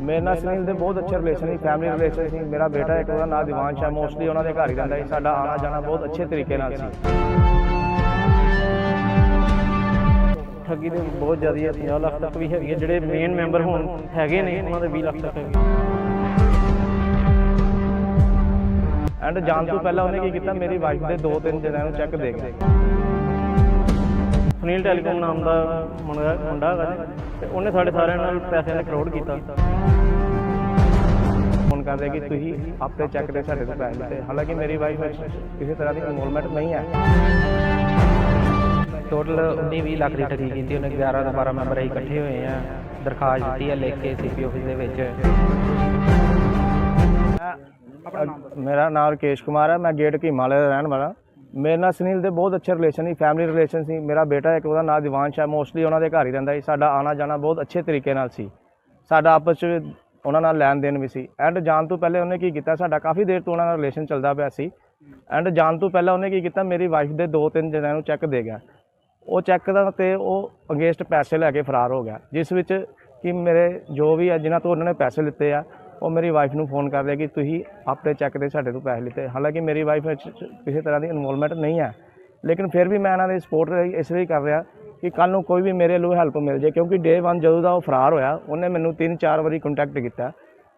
ਮੇਰੇ ਨਾਲ ਸੁਨੀਲ ਦੇ ਬਹੁਤ ਅੱਛੇ ਰਿਲੇਸ਼ਨ ਸੀ ਫੈਮਿਲੀ ਰਿਲੇਸ਼ਨ ਸੀ। ਮੇਰਾ ਬੇਟਾ ਇੱਕ, ਉਹਦਾ ਨਾਮ ਦਿਵਾਂਸ਼ ਹੈ ਮੋਸਟਲੀ ਉਹਨਾਂ ਦੇ ਘਰ ਹੀ ਰਹਿੰਦਾ ਸੀ। ਸਾਡਾ ਆਣਾ ਜਾਣਾ ਬਹੁਤ ਅੱਛੇ ਤਰੀਕੇ ਨਾਲ ਸੀ। ਠੱਗੀ ਦੇ ਬਹੁਤ ਜ਼ਿਆਦਾ ਹੈ 50 ਲੱਖ ਤੱਕ ਵੀ ਹੈਗੀ ਹੈ ਜਿਹੜੇ ਮੇਨ ਮੈਂਬਰ ਹੁਣ, ਹੈਗੇ ਨੇ, ਉਹਨਾਂ ਦੇ 20 ਲੱਖ ਤੱਕ ਹੈਗੇ ਐਂਡ ਜਾਣ ਤੋਂ ਪਹਿਲਾਂ ਉਹਨੇ ਕੀ ਕੀਤਾ? ਮੇਰੀ ਵਾਈਫ ਦੇ ਦੋ ਤਿੰਨ ਜਣਿਆਂ ਨੂੰ ਚੈੱਕ ਦੇ ਗਿਆ। ਸੁਨੀਲ ਟੈਲੀਕਾਮ ਨਾਮ ਦਾ ਮੁੰਡਾ ਮੁੰਡਾ ਹੈਗਾ ਜੀ। ਤੇ ਉਹਨੇ ਸਾਡੇ ਸਾਰਿਆਂ ਨਾਲ ਪੈਸਿਆਂ ਦਾ ਫਰੋਡ ਕੀਤਾ। ਫੋਨ ਕਰਦੇ ਕਿ ਤੁਸੀਂ ਆਪਣੇ ਚੈੱਕ ਦੇ ਸਾਡੇ ਤੋਂ ਪੈਸੇ ਲਿੱਤੇ। ਹਾਲਾਂਕਿ ਮੇਰੀ ਵਾਈਫ ਕਿਸੇ ਤਰ੍ਹਾਂ ਦੀ ਇਨਵੋਲਵਮੈਂਟ ਨਹੀਂ ਹੈ। ਟੋਟਲ 19-20 ਲੱਖ ਦੀ ਠੱਗੀ ਕੀਤੀ। ਉਹਨੇ 11 ਤੋਂ 12 ਮੈਂਬਰ ਅਸੀਂ ਇਕੱਠੇ ਹੋਏ ਆ। ਦਰਖਾਸਤ ਦਿੱਤੀ ਹੈ ਲਿਖ ਕੇ ਸੀਪੀ ਆਫਿਸ ਦੇ ਵਿੱਚ। ਮੇਰਾ ਨਾਮ ਰਕੇਸ਼ ਕੁਮਾਰ ਹੈ। ਮੈਂ ਗੇਟ ਕੀਮਾ ਵਾਲੇ ਦਾ ਰਹਿਣ ਵਾਲਾ। ਮੇਰੇ ਨਾਲ ਸੁਨੀਲ ਦੇ ਬਹੁਤ ਅੱਛੇ ਰਿਲੇਸ਼ਨ ਸੀ ਫੈਮਿਲੀ ਰਿਲੇਸ਼ਨ ਸੀ। ਮੇਰਾ ਬੇਟਾ ਇੱਕ, ਉਹਦਾ ਨਾਮ ਦਿਵਾਂਸ਼ ਹੈ ਮੋਸਟਲੀ ਉਹਨਾਂ ਦੇ ਘਰ ਹੀ ਰਹਿੰਦਾ ਸੀ। ਸਾਡਾ ਆਣਾ ਜਾਣਾ ਬਹੁਤ ਅੱਛੇ ਤਰੀਕੇ ਨਾਲ ਸੀ। ਸਾਡਾ ਆਪਸ ਵਿੱਚ ਉਹਨਾਂ ਨਾਲ ਲੈਣ ਦੇਣ ਵੀ ਸੀ। ਐਂਡ ਜਾਣ ਤੋਂ ਪਹਿਲੇ ਉਹਨੇ ਕੀ ਕੀਤਾ, ਸਾਡਾ ਕਾਫੀ ਦੇਰ ਤੋਂ ਉਹਨਾਂ ਨਾਲ ਰਿਲੇਸ਼ਨ ਚੱਲਦਾ ਪਿਆ ਸੀ। ਐਂਡ ਜਾਣ ਤੋਂ ਪਹਿਲਾਂ ਉਹਨੇ ਕੀ ਕੀਤਾ, ਮੇਰੀ ਵਾਈਫ ਦੇ ਦੋ ਤਿੰਨ ਜਣਿਆਂ ਨੂੰ ਚੈੱਕ ਦੇ ਗਿਆ। ਉਹ ਚੈੱਕ ਦਾ ਤੇ ਉਹ ਅਗੇਂਸਟ ਪੈਸੇ ਲੈ ਕੇ ਫਰਾਰ ਹੋ ਗਿਆ। ਜਿਸ ਵਿੱਚ ਕਿ ਮੇਰੇ ਜੋ ਵੀ ਆ, ਜਿਨ੍ਹਾਂ ਤੋਂ ਉਹਨਾਂ ਨੇ ਪੈਸੇ ਲਿੱਤੇ ਆ ਉਹ ਮੇਰੀ ਵਾਈਫ ਨੂੰ ਫੋਨ ਕਰ ਰਿਹਾ ਕਿ ਤੁਸੀਂ ਆਪਣੇ ਚੈੱਕ ਦੇ ਸਾਡੇ ਤੋਂ ਪੈਸੇ ਲਿੱਤੇ। ਹਾਲਾਂਕਿ ਮੇਰੀ ਵਾਈਫ ਕਿਸੇ ਤਰ੍ਹਾਂ ਦੀ ਇਨਵੋਲਵਮੈਂਟ ਨਹੀਂ ਹੈ। ਲੇਕਿਨ ਫਿਰ ਵੀ ਮੈਂ ਇਹਨਾਂ ਦੀ ਸਪੋਰਟ ਇਸ ਲਈ ਕਰ ਰਿਹਾ ਕਿ ਕੱਲ ਨੂੰ ਕੋਈ ਵੀ ਮੇਰੇ ਲਈ ਹੈਲਪ ਮਿਲ ਜੇ, ਕਿਉਂਕਿ ਡੇ 1 ਜਦੋਂ ਦਾ ਉਹ ਫਰਾਰ ਹੋਇਆ, ਉਹਨੇ ਮੈਨੂੰ 3-4 ਵਾਰੀ ਕੰਟੈਕਟ ਕੀਤਾ।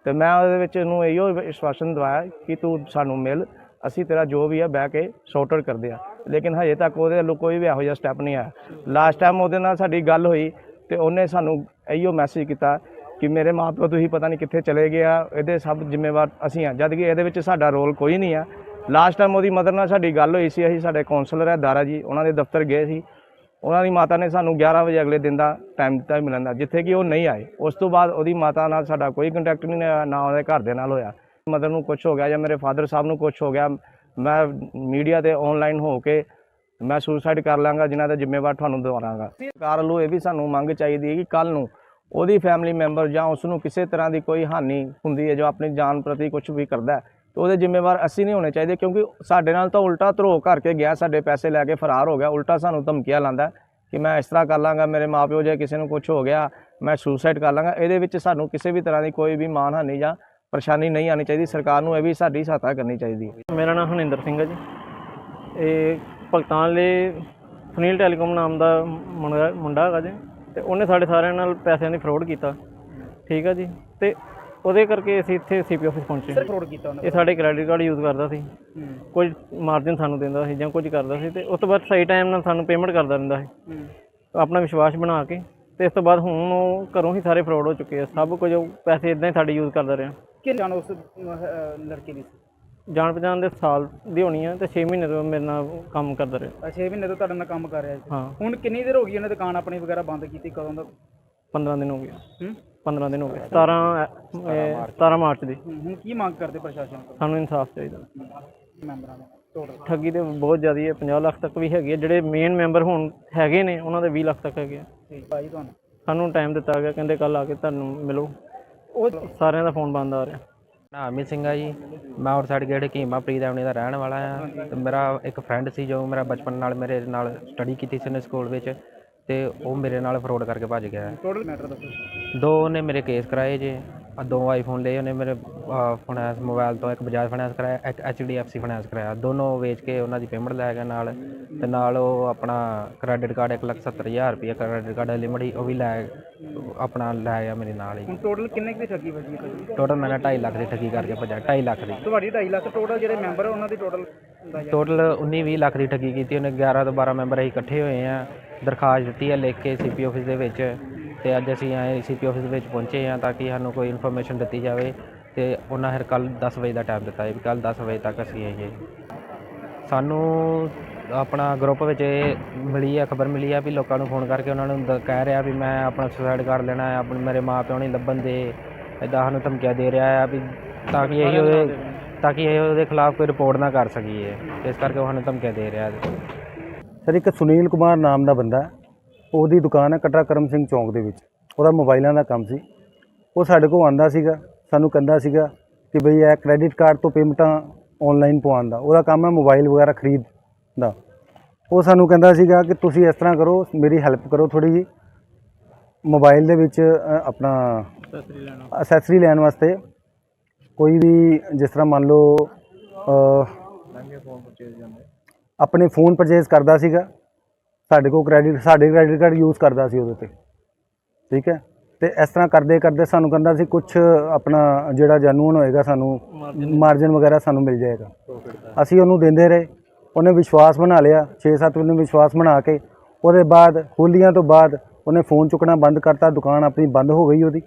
ਤੇ ਮੈਂ ਉਹਦੇ ਵਿੱਚ ਇਹਨੂੰ ਇਹੋ ਵਿਸ਼ਵਾਸਨ ਦਵਾਇਆ ਕਿ ਤੂੰ ਸਾਨੂੰ ਮਿਲ, ਅਸੀਂ ਤੇਰਾ ਜੋ ਵੀ ਆ ਬਹਿ ਕੇ ਸੌਰਟ ਆਊਟ ਕਰਦੇ ਆ। ਲੇਕਿਨ ਹਜੇ ਤੱਕ ਉਹਦੇ ਵੱਲੋਂ ਕੋਈ ਵੀ ਇਹੋ ਜਿਹਾ ਸਟੈਪ ਨਹੀਂ ਆਇਆ। ਲਾਸਟ ਟਾਈਮ ਉਹਦੇ ਨਾਲ ਸਾਡੀ ਗੱਲ ਹੋਈ ਤੇ ਉਹਨੇ ਸਾਨੂੰ ਇਹੋ ਮੈਸੇਜ ਕੀਤਾ ਕਿ ਮੇਰੇ ਮਾਪਿਓ ਤੁਸੀਂ ਪਤਾ ਨਹੀਂ ਕਿੱਥੇ ਚਲੇ ਗਏ ਆ, ਇਹਦੇ ਸਭ ਜ਼ਿੰਮੇਵਾਰ ਅਸੀਂ ਆ। ਜਦ ਕਿ ਇਹਦੇ ਵਿੱਚ ਸਾਡਾ ਰੋਲ ਕੋਈ ਨਹੀਂ ਆ। ਲਾਸਟ ਟਾਈਮ ਉਹਦੀ ਮਦਰ ਨਾਲ ਸਾਡੀ ਗੱਲ ਹੋਈ ਸੀ, ਅਸੀਂ ਸਾਡੇ ਕਾਉਂਸਲਰ ਹੈ ਦਾਰਾ ਜੀ, ਉਹਨਾਂ ਦੇ ਦਫ਼ਤਰ ਗਏ ਸੀ। ਉਹਨਾਂ ਦੀ ਮਾਤਾ ਨੇ ਸਾਨੂੰ 11 ਵਜੇ ਅਗਲੇ ਦਿਨ ਦਾ ਟਾਈਮ ਦਿੱਤਾ ਮਿਲਣ ਦਾ, ਜਿੱਥੇ ਕਿ ਉਹ ਨਹੀਂ ਆਏ। ਉਸ ਤੋਂ ਬਾਅਦ ਉਹਦੀ ਮਾਤਾ ਨਾਲ ਸਾਡਾ ਕੋਈ ਕੰਟੈਕਟ ਨਹੀਂ ਹੋਇਆ, ਨਾ ਉਹਦੇ ਘਰ ਦੇ ਨਾਲ ਹੋਇਆ। ਮਦਰ ਨੂੰ ਕੁਝ ਹੋ ਗਿਆ ਜਾਂ ਮੇਰੇ ਫਾਦਰ ਸਾਹਿਬ ਨੂੰ ਕੁਝ ਹੋ ਗਿਆ, ਮੈਂ ਮੀਡੀਆ ਤੇ ਆਨਲਾਈਨ ਹੋ ਕੇ ਮੈਂ ਸੁਸਾਈਡ ਕਰ ਲਾਂਗਾ, ਜਿਨ੍ਹਾਂ ਦਾ ਜ਼ਿੰਮੇਵਾਰ ਤੁਹਾਨੂੰ ਦਵਾਰਾਂਗਾ ਸਰਕਾਰ ਵੱਲੋਂ ਇਹ ਵੀ ਸਾਨੂੰ ਮੰਗ ਚਾਹੀਦੀ ਹੈ ਕਿ ਕੱਲ ਨੂੰ ਉਹਦੀ ਫੈਮਿਲੀ ਮੈਂਬਰ ਜਾਂ ਉਸ ਨੂੰ ਕਿਸੇ ਤਰ੍ਹਾਂ ਦੀ ਕੋਈ ਹਾਨੀ ਹੁੰਦੀ ਹੈ ਜੋ ਆਪਣੀ ਜਾਨ ਪ੍ਰਤੀ ਕੁਝ ਵੀ ਕਰਦਾ ਹੈ, ਤੇ ਉਹਦੇ ਜ਼ਿੰਮੇਵਾਰ ਅਸੀਂ ਨਹੀਂ ਹੋਣੇ ਚਾਹੀਦੇ ਕਿਉਂਕਿ ਸਾਡੇ ਨਾਲ ਤਾਂ ਉਲਟਾ ਧਰੋ ਕਰਕੇ ਗਿਆ, ਸਾਡੇ ਪੈਸੇ ਲੈ ਕੇ ਫਰਾਰ ਹੋ ਗਿਆ, ਉਲਟਾ ਸਾਨੂੰ ਧਮਕੀਆਂ ਲਾਂਦਾ ਕਿ ਮੈਂ ਇਸ ਤਰ੍ਹਾਂ ਕਰ ਲਾਂਗਾ, ਮੇਰੇ ਮਾਪਿਓ ਜੇ ਕਿਸੇ ਨੂੰ ਕੁਝ ਹੋ ਗਿਆ, ਮੈਂ ਸੁਸਾਈਡ ਕਰ ਲਾਂਗਾ। ਇਹਦੇ ਵਿੱਚ ਸਾਨੂੰ ਕਿਸੇ ਵੀ ਤਰ੍ਹਾਂ ਦੀ ਕੋਈ ਵੀ ਮਾਨਹਾਨੀ ਜਾਂ ਪਰੇਸ਼ਾਨੀ ਨਹੀਂ ਆਣੀ ਚਾਹੀਦੀ, ਸਰਕਾਰ ਨੂੰ ਇਹ ਵੀ ਸਾਡੀ ਸਹਾਇਤਾ ਕਰਨੀ ਚਾਹੀਦੀ ਹੈ। ਮੇਰਾ ਨਾਮ ਹਨਿੰਦਰ ਸਿੰਘ ਹੈ ਜੀ। ਇਹ ਭਗਤਾਂ ਲਈ ਸੁਨੀਲ ਟੈਲੀਕਾਮ ਨਾਮ ਦਾ ਮੁੰਡਾ ਮੁੰਡਾ ਹੈਗਾ ਜੀ। ਤੇ ਉਹਨੇ ਸਾਡੇ ਸਾਰਿਆਂ ਨਾਲ ਪੈਸਿਆਂ ਦੀ ਫਰੋਡ ਕੀਤਾ। ਠੀਕ ਹੈ ਜੀ? ਤੇ ਉਹਦੇ ਕਰਕੇ ਅਸੀਂ ਇੱਥੇ ਸੀਪੀ ਆਫਿਸ ਪਹੁੰਚੇ। ਫਰੋਡ ਕੀਤਾ ਉਹਨੇ ਇਹ ਸਾਡੇ ਕ੍ਰੈਡਿਟ ਕਾਰਡ ਯੂਜ਼ ਕਰਦਾ ਸੀ। ਹੂੰ। ਕੁਝ ਮਾਰਜਨ ਸਾਨੂੰ ਦਿੰਦਾ ਸੀ ਜਾਂ ਕੁਝ ਕਰਦਾ ਸੀ ਤੇ ਉਸ ਤੋਂ ਬਾਅਦ ਸਹੀ ਟਾਈਮ ਨਾਲ ਸਾਨੂੰ ਪੇਮੈਂਟ ਕਰਦਾ ਰਹਿੰਦਾ ਸੀ। ਹੂੰ। ਆਪਣਾ ਵਿਸ਼ਵਾਸ ਬਣਾ ਕੇ ਤੇ ਇਸ ਤੋਂ ਬਾਅਦ ਹੁਣ ਉਹ ਘਰੋਂ ਹੀ ਸਾਰੇ ਫਰਾਡ ਹੋ ਚੁੱਕੇ ਆ। ਸਭ ਕੁਝ ਉਹ ਪੈਸੇ ਇਦਾਂ ਹੀ ਸਾਡੇ ਯੂਜ਼ ਕਰਦਾ ਰਿਹਾ। ਕਿ ਜਾਣ ਉਸ ਅਹ, ਲੜਕੇ ਦੀ ਸੀ? ਜਾਣ ਪਛਾਣ ਦੇ ਸਾਲ ਦੀ ਹੋਣੀ ਆ ਤੇ 6 ਮਹੀਨੇ ਤੋਂ ਮੇਰੇ ਨਾਲ ਕੰਮ ਕਰਦਾ ਰਿਹਾ। 6 ਮਹੀਨੇ ਤੋਂ ਤੁਹਾਡੇ ਨਾਲ ਕੰਮ ਕਰ ਰਿਹਾ ਸੀ। ਹਾਂ। ਹੁਣ ਕਿੰਨੀ ਦੇਰ ਹੋ ਗਈ ਉਹਨੇ ਦੁਕਾਨ ਆਪਣੀ ਵਗੈਰਾ ਬੰਦ ਕੀਤੀ ਕਦੋਂ ਦਾ? 15 ਦਿਨ ਹੋ ਗਏ। ਹੂੰ? 15 ਦਿਨ ਹੋ ਗਏ। 17 ਇਹ 17 ਮਾਰਚ ਦੀ। ਹੁਣ ਕੀ ਮੰਗ ਕਰਦੇ ਪ੍ਰਸ਼ਾਸਨ ਤੋਂ? ਸਾਨੂੰ ਇਨਸਾਫ ਚਾਹੀਦਾ। ਮੈਂਬਰਾਂ ਦਾ ਟੋਟਲ ਠੱਗੀ ਦੇ ਬਹੁਤ ਜ਼ਿਆਦਾ ਹੈ 50 ਲੱਖ ਤੱਕ ਵੀ ਹੈਗੀ ਹੈ। ਜਿਹੜੇ ਮੇਨ ਮੈਂਬਰ ਹੁਣ ਹੈਗੇ ਨੇ ਉਹਨਾਂ ਦੇ 20 ਲੱਖ ਤੱਕ ਹੈਗੇ ਆ। ਠੀਕ ਭਾਈ ਤੁਹਾਨੂੰ? ਸਾਨੂੰ ਟਾਈਮ ਦਿੱਤਾ ਗਿਆ ਕਹਿੰਦੇ ਕੱਲ ਆ ਕੇ ਤੁਹਾਨੂੰ ਮਿਲੋ। ਉਹ ਸਾਰਿਆਂ ਦਾ ਫੋਨ ਬੰਦ ਆ ਰਿਹਾ। ਨਾਮ ਅਮਿਤ ਸਿੰਘ ਆ ਜੀ। ਮੈਂ ਆਊਟਸਾਈਡ ਗੇਟ ਕੀਮਾ ਪ੍ਰੀਤ ਐਵਨੀ ਦਾ ਰਹਿਣ ਵਾਲਾ ਆ। ਤੇ ਮੇਰਾ ਇੱਕ ਫਰੈਂਡ ਸੀ ਜੋ ਮੇਰਾ ਬਚਪਨ ਨਾਲ ਮੇਰੇ ਨਾਲ ਸਟੱਡੀ ਕੀਤੀ ਸੀ ਉਹਨੇ ਸਕੂਲ ਵਿੱਚ ਤੇ ਉਹ ਮੇਰੇ ਨਾਲ ਫਰੋਡ ਕਰਕੇ ਭੱਜ ਗਿਆ। ਟੋਟਲ ਮੈਟਰ ਦੱਸੋ। ਦੋ ਉਹਨੇ ਮੇਰੇ ਕੇਸ ਕਰਾਏ ਜੇ। ਦੋ ਆਈਫੋਨ ਲਏ ਉਹਨੇ ਮੇਰੇ ਫਾਈਨੈਂਸ ਮੋਬਾਈਲ ਤੋਂ ਇੱਕ ਬਜਾਜ ਫਾਈਨੈਂਸ ਕਰਾਇਆ ਇੱਕ ਐਚਡੀਐਫਸੀ ਫਾਈਨੈਂਸ ਕਰਾਇਆ। ਦੋਨੋਂ ਵੇਚ ਕੇ ਉਹਨਾਂ ਦੀ ਪੇਮੈਂਟ ਲੈ ਗਿਆ ਨਾਲ ਤੇ ਨਾਲ ਉਹ ਆਪਣਾ ਕ੍ਰੈਡਿਟ ਕਾਰਡ 170000 ਰੁਪਏ ਕ੍ਰੈਡਿਟ ਕਾਰਡ ਲਿਮਿਟ ਉਹ ਵੀ ਲੈ ਆਪਣਾ ਲੈ ਗਿਆ ਮੇਰੇ ਨਾਲ ਹੀ। ਹੁਣ ਟੋਟਲ ਕਿੰਨੇ ਕੁ ਦੀ ਠੱਗੀ ਵੱਜੀ ਹੈ ਟੋਟਲ ਮੈਨੇ 2.5 ਲੱਖ ਦੀ ਠੱਗੀ ਕਰਕੇ ਭੱਜਾ 2.5 ਲੱਖ ਦੀ। ਤੁਹਾਡੀ 2.5 ਲੱਖ ਟੋਟਲ ਜਿਹੜੇ ਮੈਂਬਰ ਉਹਨਾਂ ਦੀ ਟੋਟਲ ਟੋਟਲ 19-20 ਲੱਖ ਦੀ ਠੱਗੀ ਕੀਤੀ ਉਹਨੇ 11 ਤੋਂ 12 ਮੈਂਬਰ ਅਸੀਂ ਇਕੱਠੇ ਹੋਏ ਆ ਦਰਖਾਸਤ ਦਿੱਤੀ ਹੈ ਲਿਖ ਕੇ ਸੀਪੀ ਆਫਿਸ ਦੇ ਵਿੱਚ। ਤੇ ਅੱਜ ਅਸੀਂ ਆਏ ਸੀਪੀ ਆਫਿਸ ਵਿੱਚ ਪਹੁੰਚੇ ਹਾਂ ਤਾਂ ਕਿ ਸਾਨੂੰ ਕੋਈ ਇਨਫੋਰਮੇਸ਼ਨ ਦਿੱਤੀ ਜਾਵੇ ਤੇ ਉਹਨਾਂ ਫਿਰ ਕੱਲ 10 ਵਜੇ ਦਾ ਟਾਈਮ ਦਿੱਤਾ ਹੈ ਵੀ ਕੱਲ 10 ਵਜੇ ਤੱਕ ਅਸੀਂ ਆਈਏ ਸਾਨੂੰ ਆਪਣਾ ਗਰੁੱਪ ਵਿੱਚ ਇਹ ਮਿਲੀ ਹੈ ਖਬਰ ਮਿਲੀ ਹੈ ਵੀ ਲੋਕਾਂ ਨੂੰ ਫੋਨ ਕਰਕੇ ਉਹਨਾਂ ਨੂੰ ਦ- ਕਹਿ ਰਿਹਾ ਵੀ ਮੈਂ ਆਪਣਾ ਸੁਸਾਈਡ ਕਰ ਲੈਣਾ ਹੈ ਆਪਣੇ ਮੇਰੇ ਮਾਂ ਪਿਓ ਨਹੀਂ ਲੱਭਣ ਦੇ ਇਦਾਂ ਸਾਨੂੰ ਧਮਕੀਆਂ ਦੇ ਰਿਹਾ ਆ ਵੀ ਤਾਂ ਕਿ ਇਹ ਉਹਦੇ, ਤਾਂ ਕਿ ਇਹ ਉਹਦੇ ਖਿਲਾਫ ਕੋਈ ਰਿਪੋਰਟ ਨਾ ਕਰ ਸਕੀਏ ਇਸ ਕਰਕੇ ਉਹ ਸਾਨੂੰ ਧਮਕੀਆਂ ਦੇ ਰਿਹਾ ਹੈ ਸਰ ਇੱਕ ਸੁਨੀਲ ਕੁਮਾਰ ਨਾਮ ਦਾ ਬੰਦਾ ਹੈ। ਉਹਦੀ ਦੁਕਾਨ ਹੈ ਕਟਰਾ ਕਰਮ ਸਿੰਘ ਚੌਂਕ ਦੇ ਵਿੱਚ। ਉਹਦਾ ਮੋਬਾਈਲਾਂ ਦਾ ਕੰਮ ਸੀ। ਉਹ ਸਾਡੇ ਕੋਲ ਆਂਦਾ ਸੀਗਾ ਸਾਨੂੰ ਕਹਿੰਦਾ ਸੀਗਾ ਕਿ ਬਈ ਇਹ ਕ੍ਰੈਡਿਟ ਕਾਰਡ ਤੋਂ ਪੇਮੈਂਟਾਂ ਆਨਲਾਈਨ ਪਵਾਉਣ ਦਾ। ਉਹਦਾ ਕੰਮ ਹੈ ਮੋਬਾਈਲ ਵਗੈਰਾ ਖਰੀਦ ਦਾ ਉਹ ਸਾਨੂੰ ਕਹਿੰਦਾ ਸੀਗਾ ਕਿ ਤੁਸੀਂ ਇਸ ਤਰ੍ਹਾਂ ਕਰੋ ਮੇਰੀ ਹੈਲਪ ਕਰੋ ਥੋੜੀ ਜੀ ਮੋਬਾਈਲ ਦੇ ਵਿੱਚ ਆਪਣਾ ਅਸੈਸਰੀ ਲੈਣ ਵਾਸਤੇ। ਕੋਈ ਵੀ ਜਿਸ ਤਰ੍ਹਾਂ ਮੰਨ ਲਓ ਆਪਣੇ ਫੋਨ ਪਰਚੇਜ਼ ਕਰਦਾ ਸੀਗਾ। ਸਾਡੇ ਕੋਲ ਕ੍ਰੈਡਿਟ ਸਾਡੇ ਕ੍ਰੈਡਿਟ ਕਾਰਡ ਯੂਜ਼ ਕਰਦਾ ਸੀ ਉਹਦੇ ਤੇ। ਠੀਕ ਹੈ? ਤੇ ਇਸ ਤਰ੍ਹਾਂ ਕਰਦੇ ਕਰਦੇ ਸਾਨੂੰ ਕਹਿੰਦਾ ਸੀ ਕੁਝ ਆਪਣਾ ਜਿਹੜਾ ਜੈਨੂਨ ਹੋਏਗਾ ਸਾਨੂੰ ਮਾਰਜਨ ਵਗੈਰਾ ਸਾਨੂੰ ਮਿਲ ਜਾਏਗਾ। ਅਸੀਂ ਉਹਨੂੰ ਦਿੰਦੇ ਰਹੇ। ਉਹਨੇ ਵਿਸ਼ਵਾਸ ਬਣਾ ਲਿਆ 6-7 ਮਹੀਨੇ ਵਿਸ਼ਵਾਸ ਬਣਾ ਕੇ। ਉਹਦੇ ਬਾਅਦ ਹੋਲੀਆਂ ਤੋਂ ਬਾਅਦ ਉਹਨੇ ਫੋਨ ਚੁੱਕਣਾ ਬੰਦ ਕਰਤਾ ਦੁਕਾਨ ਆਪਣੀ ਬੰਦ ਹੋ ਗਈ ਉਹਦੀ।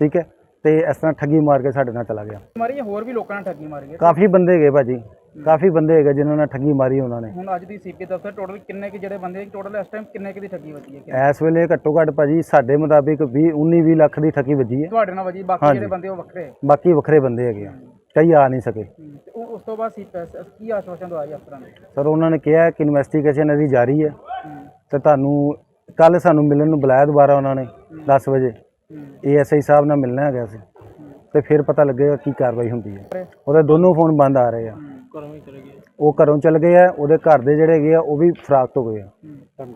ਠੀਕ ਹੈ? ਤੇ ਇਸ ਤਰ੍ਹਾਂ ਠੱਗੀ ਮਾਰ ਕੇ ਸਾਡੇ ਨਾਲ ਚਲਾ ਗਿਆ। ਮਾਰੀ ਹੋਰ ਵੀ ਲੋਕਾਂ ਨੇ ਠੱਗੀ ਮਾਰੀ ਕਾਫੀ ਬੰਦੇ ਹੈਗੇ ਭਾਜੀ। ਕਾਫੀ ਬੰਦੇ ਹੈਗੇ ਜਿਨ੍ਹਾਂ ਨੇ ਠੱਗੀ ਮਾਰੀ ਉਹਨਾਂ ਨੇ। ਹੁਣ ਅੱਜ ਦੀ ਸੀਪੀ ਦਫਤਰ ਟੋਟਲ ਕਿੰਨੇ ਕਿ ਜਿਹੜੇ ਬੰਦੇ ਟੋਟਲ ਇਸ ਟਾਈਮ ਕਿੰਨੇ ਕਿ ਦੀ ਠੱਗੀ ਵੱਜੀ ਹੈ? ਇਸ ਵੇਲੇ ਘੱਟੋ ਘੱਟ ਭਾਜੀ ਸਾਡੇ ਮੁਤਾਬਿਕ 20 19 20 ਲੱਖ ਦੀ ਠੱਗੀ ਵੱਜੀ ਹੈ। ਤੁਹਾਡੇ ਨਾਲ ਵੱਜੀ ਬਾਕੀ ਹਾਂਜੀ। ਜਿਹੜੇ ਬੰਦੇ ਉਹ ਵੱਖਰੇ ਹੈ। ਬਾਕੀ ਵੱਖਰੇ ਬੰਦੇ ਹੈਗੇ ਆ। ਕਈ ਆ ਨਹੀਂ ਸਕੇ। ਹੂੰ। ਤੇ ਉਹ ਉਸ ਤੋਂ ਬਾਅਦ ਕੀ ਆਸ਼ਵਾਸਨ ਦਵਾਈ ਅਫਸਰਾਂ ਨੇ? ਸਰ ਉਹਨਾਂ ਨੇ ਕਿਹਾ ਕਿ ਇਨਵੈਸਟੀਗੇਸ਼ਨ ਇਹਦੀ ਜਾਰੀ ਹੈ। ਤੇ ਤੁਹਾਨੂੰ ਕੱਲ ਸਾਨੂੰ ਮਿਲਣ ਨੂੰ ਬੁਲਾਇਆ ਦੁਬਾਰਾ ਉਹਨਾਂ ਨੇ 10 ਵਜੇ। ਹੂੰ। ਏਐਸਆਈ ਸਾਹਿਬ ਨਾਲ ਮਿਲਣਾ ਹੈਗਾ ਸੀ। ਤੇ ਫਿਰ ਪਤਾ ਲੱਗੇਗਾ ਕੀ ਕਾਰਵਾਈ ਹੁੰਦੀ ਹੈ। ਉਹਦੇ ਦੋਨੋਂ ਫੋਨ ਬੰਦ ਆ ਰਹੇ ਆ। ਘਰੋਂ ਹੀ ਚਲੇ ਗਏ? ਉਹ ਘਰੋਂ ਚਲ ਗਏ ਆ ਉਹਦੇ ਘਰ ਦੇ ਜਿਹੜੇ ਹੈਗੇ ਆ ਉਹ ਵੀ ਫਰਾਕ ਹੋ ਗਏ ਆ।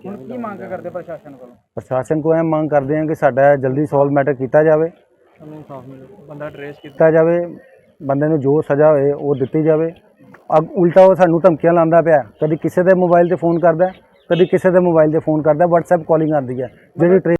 ਹੁਣ ਕੀ ਮੰਗ ਕਰਦੇ ਪ੍ਰਸ਼ਾਸਨ ਕੋਲੋਂ? ਪ੍ਰਸ਼ਾਸਨ ਕੋਲ ਇਹ ਮੰਗ ਕਰਦੇ ਆ ਕਿ ਸਾਡਾ ਜਲਦੀ ਸੋਲਵ ਮੈਟਰ ਕੀਤਾ ਜਾਵੇ। ਸਾਨੂੰ ਇਨਸਾਫ ਮਿਲੇ। ਬੰਦਾ ਟ੍ਰੇਸ ਕੀਤਾ ਜਾਵੇ ਬੰਦੇ ਨੂੰ ਜੋ ਸਜ਼ਾ ਹੋਏ ਉਹ ਦਿੱਤੀ ਜਾਵੇ। ਅਗ ਉਲਟਾ ਉਹ ਸਾਨੂੰ ਧਮਕੀਆਂ ਲਾਉਂਦਾ ਪਿਆ ਕਦੀ ਕਿਸੇ ਦੇ ਮੋਬਾਈਲ ਤੇ ਫੋਨ ਕਰਦਾ ਕਦੀ ਕਿਸੇ ਦੇ ਮੋਬਾਈਲ ਤੇ ਫੋਨ ਕਰਦਾ WhatsApp ਕਾਲਿੰਗ ਆਉਂਦੀ ਹੈ ਜਿਹੜੀ ਟ੍ਰੇ